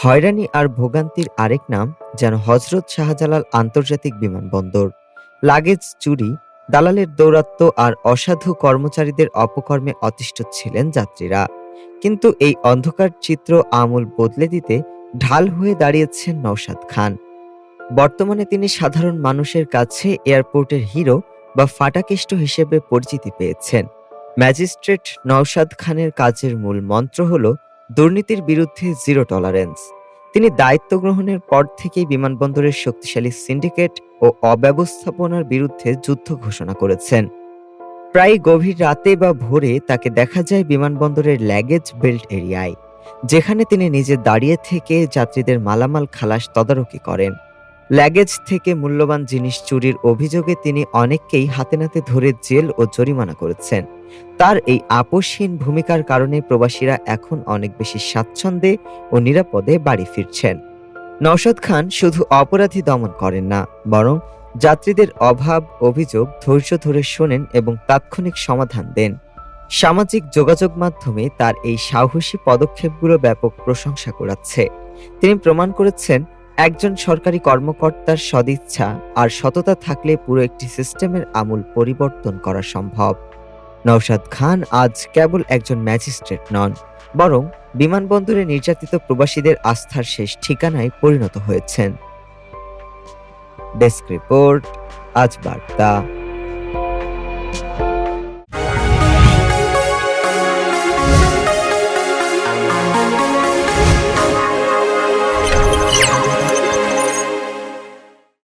হয়রানি আর ভোগান্তির আরেক নাম, যেন হজরত শাহজালাল আন্তর্জাতিক বিমানবন্দর। লাগেজ, চুরি, দালালের দৌরাত্ম্য আর অসাধু কর্মচারীদের অপকর্মে অতিষ্ঠ ছিলেন যাত্রীরা। কিন্তু এই অন্ধকার চিত্র আমূল বদলে দিতে ঢাল হয়ে দাঁড়িয়েছেন নওশাদ খান। বর্তমানে তিনি সাধারণ মানুষের কাছে এয়ারপোর্টের হিরো বা ফাটাকেষ্ট হিসেবে পরিচিতি পেয়েছেন। ম্যাজিস্ট্রেট নওশাদ খানের কাজের মূল মন্ত্র হল দুর্নীতির বিরুদ্ধে জিরো টলারেন্স। তিনি দায়িত্ব গ্রহণের পর থেকেই বিমানবন্দরের শক্তিশালী সিন্ডিকেট ও অব্যবস্থাপনার বিরুদ্ধে যুদ্ধ ঘোষণা করেছেন। প্রায় গভীর রাতে বা ভোরে তাকে দেখা যায় বিমানবন্দরের ল্যাগেজ বেল্ট এরিয়ায়, যেখানে তিনি নিজে দাঁড়িয়ে থেকে যাত্রীদের মালামাল খালাস তদারকি করেন। ল্যাগেজ থেকে মূল্যবান জিনিস চুরির অভিযোগে তিনি অনেককেই হাতে নাতে ধরে জেল ও জরিমানা করেছেন। তার এই আপোষহীন ভূমিকার কারণে প্রবাসীরা এখন অনেক বেশি স্বাচ্ছন্দ্যে ও নিরাপদে বাড়ি ফিরছেন। নওশাদ খান শুধু অপরাধী দমন করেন না, বরং যাত্রীদের অভাব, অভিযোগ ধৈর্য ধরে শোনেন এবং তাৎক্ষণিক সমাধান দেন। সামাজিক যোগাযোগ মাধ্যমে তার এই সাহসী পদক্ষেপগুলো ব্যাপক প্রশংসা কুড়াচ্ছে। তিনি প্রমাণ করেছেন একজন সরকারি কর্মকর্তার সদিচ্ছা আর সততা থাকলে পুরো একটি সিস্টেমের আমূল পরিবর্তন করা সম্ভব। নওশাদ খান আজ কেবল একজন ম্যাজিস্ট্রেট নন, বরং বিমানবন্দরে নির্যাতিত প্রবাসীদের আস্থার শেষ ঠিকানায় পরিণত হয়েছেন। ডেস্ক রিপোর্ট, আজ বার্তা।